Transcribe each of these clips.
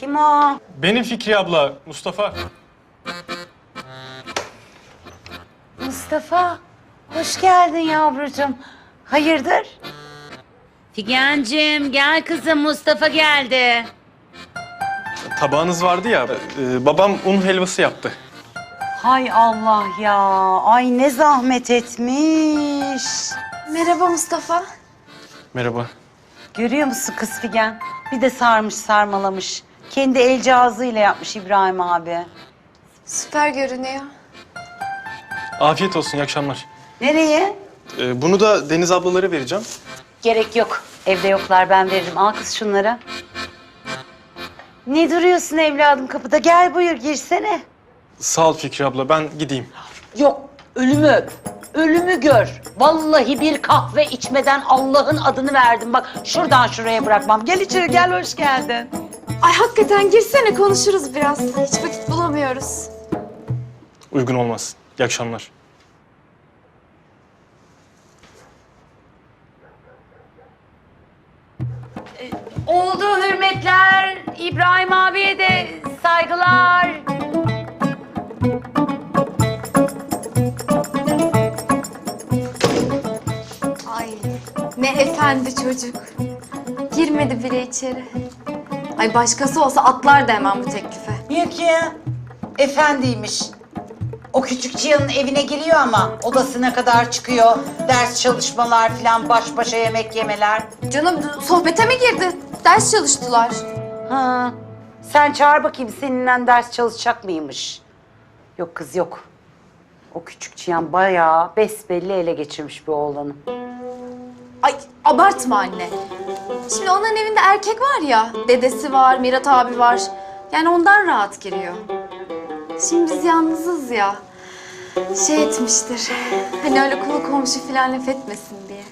Kim o? Benim Fikri abla, Mustafa. Mustafa. Hoş geldin yavrucuğum. Hayırdır? Figencim gel kızım Mustafa geldi. Tabağınız vardı ya, e, babam un helvası yaptı. Hay Allah ya. Ay ne zahmet etmiş. Merhaba Mustafa. Merhaba. Görüyor musun kız Figen? Bir de sarmış sarmalamış. Kendi el cihazıyla yapmış İbrahim abi. Süper görünüyor. Afiyet olsun, iyi akşamlar. Nereye? E, bunu da Deniz ablalara vereceğim. Gerek yok. Evde yoklar ben veririm. Al kız şunları. Ne duruyorsun evladım kapıda? Gel buyur girsene. Sağ ol Fikri abla, ben gideyim. Yok ölümü öp. Ölümü gör. Vallahi bir kahve içmeden Allah'ın adını verdim. Bak şuradan şuraya bırakmam. Gel içeri gel hoş geldin. Ay hakikaten girsene konuşuruz biraz. Hiç vakit bulamıyoruz. Uygun olmaz. İyi akşamlar. Oldu hürmetler. İbrahim abiye de saygılar. Ay ne efendi çocuk. Girmedi bile içeri. Ay başkası olsa atlardı hemen bu teklife. Niye ki? Efendiymiş. O küçük Cihan'ın evine geliyor ama odasına kadar çıkıyor. Ders çalışmalar falan, baş başa yemek yemeler. Canım sohbete mi girdi? Ders çalıştılar. Ha. Sen çağır bakayım seninle ders çalışacak mıymış? Yok kız yok. O küçük Cihan bayağı besbelli ele geçirmiş bu oğlanı. Ay abartma anne. Şimdi onların evinde erkek var ya. Dedesi var, Mirat abi var. Yani ondan rahat giriyor. Şimdi biz yalnızız ya. Şey etmiştir. Hani öyle kulu komşu falan laf etmesin diye.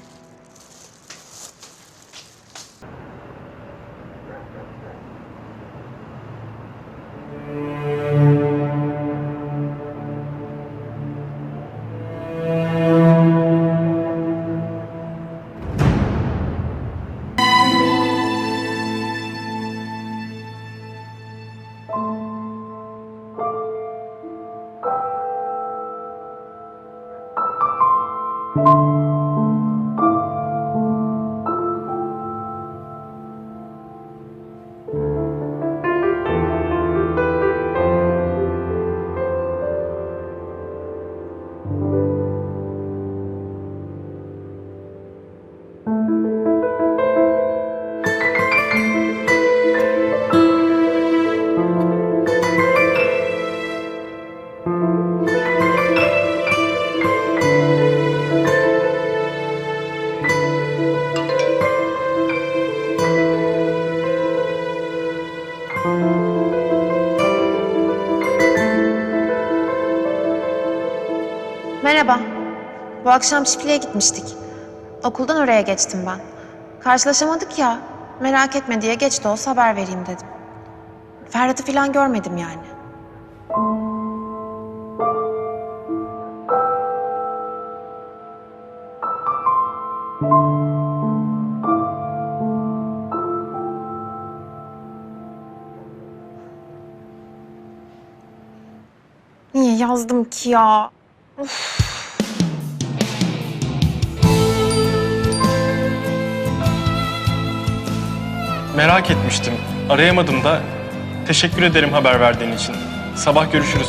Merhaba. Bu akşam çiftliğe gitmiştik. Okuldan oraya geçtim ben. Karşılaşamadık ya. Merak etme diye geç de olsa haber vereyim dedim. Ferhat'ı falan görmedim yani. Niye yazdım ki ya? Merak etmiştim. Arayamadım da. Teşekkür ederim haber verdiğin için. Sabah görüşürüz.